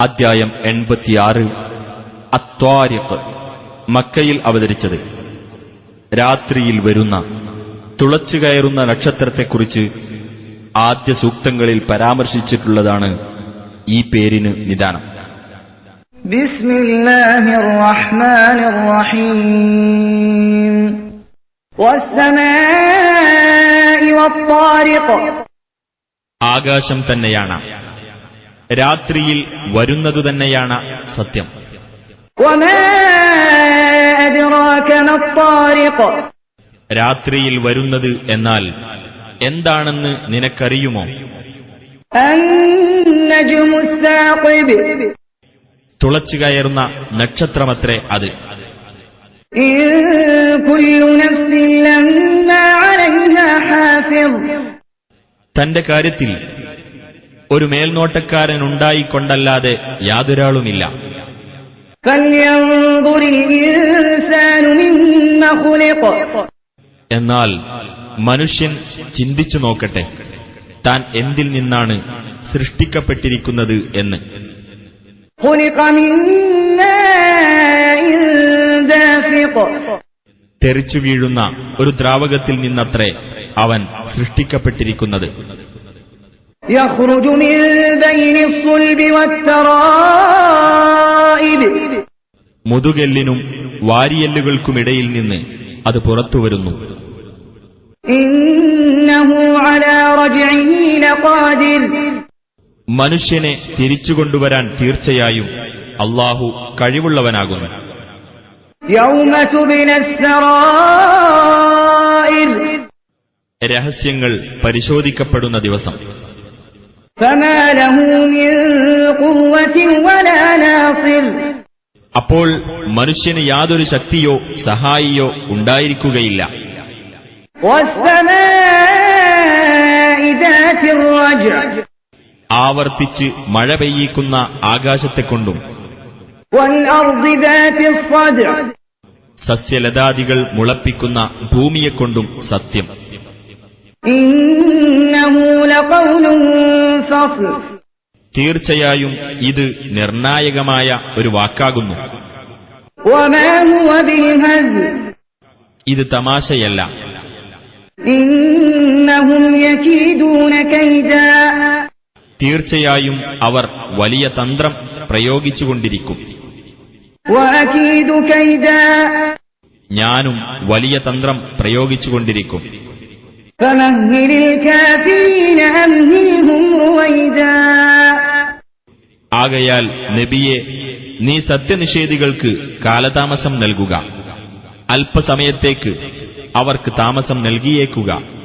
അദ്ധ്യായം എൺപത്തിയാറ്. അത്വാരിഖ് മക്കയിൽ അവതരിച്ചത്. രാത്രിയിൽ വരുന്ന തുളച്ചു കയറുന്ന നക്ഷത്രത്തെക്കുറിച്ച് ആദ്യ സൂക്തങ്ങളിൽ പരാമർശിച്ചിട്ടുള്ളതാണ് ഈ പേരിന് നിദാനം. ആകാശം തന്നെയാണ്. രാത്രിയിൽ വരുന്നതു തന്നെയാണ് സത്യം. രാത്രിയിൽ വരുന്നത് എന്നാൽ എന്താണെന്ന് നിനക്കറിയുമോ? തുളച്ചു കയറുന്ന നക്ഷത്രമത്രേ അത്. തന്റെ കാര്യത്തിൽ ഒരു മേൽനോട്ടക്കാരൻ ഉണ്ടായിക്കൊണ്ടല്ലാതെ യാതൊരാളുമില്ല. എന്നാൽ മനുഷ്യൻ ചിന്തിച്ചു നോക്കട്ടെ താൻ എന്തിൽ നിന്നാണ് സൃഷ്ടിക്കപ്പെട്ടിരിക്കുന്നത് എന്ന്. തെറിച്ചു വീഴുന്ന ഒരു ദ്രാവകത്തിൽ നിന്നത്രേ അവൻ സൃഷ്ടിക്കപ്പെട്ടിരിക്കുന്നത്. يخرج من بين الصلب والترائب മുതുകെല്ലിനും വാരിയെല്ലുകൾക്കുമിടയിൽ നിന്ന് അത് പുറത്തുവരുന്നു إنه على رجعه لقادر മനുഷ്യനെ തിരിച്ചുകൊണ്ടുവരാൻ തീർച്ചയായും അള്ളാഹു കഴിവുള്ളവനാകുന്നു يوم تبلى السرائر രഹസ്യങ്ങൾ പരിശോധിക്കപ്പെടുന്ന ദിവസം അപ്പോൾ മനുഷ്യന് യാതൊരു ശക്തിയോ സഹായിയോ ഉണ്ടായിരിക്കുകയില്ല. ആവർത്തിച്ച് മഴ പെയ്യിക്കുന്ന ആകാശത്തെക്കൊണ്ടും. സസ്യലതാദികൾ മുളപ്പിക്കുന്ന ഭൂമിയെക്കൊണ്ടും സത്യം. തീർച്ചയായും ഇത് നിർണായകമായ ഒരു വാക്കാകുന്നു وما هو بالهزل ഇത് തമാശയല്ല إنهم يكيدون كيدا തീർച്ചയായും അവർ വലിയ തന്ത്രം പ്രയോഗിച്ചുകൊണ്ടിരിക്കും وأكيد كيدا ഞാനും വലിയ തന്ത്രം പ്രയോഗിച്ചുകൊണ്ടിരിക്കും فمهل الكافرين أمهلهم رويدا ആകയാൽ നബിയെ നീ സത്യനിഷേധികൾക്ക് കാലതാമസം നൽകുക. അല്പസമയത്തേക്ക് അവർക്ക് താമസം നൽകിയേക്കുക.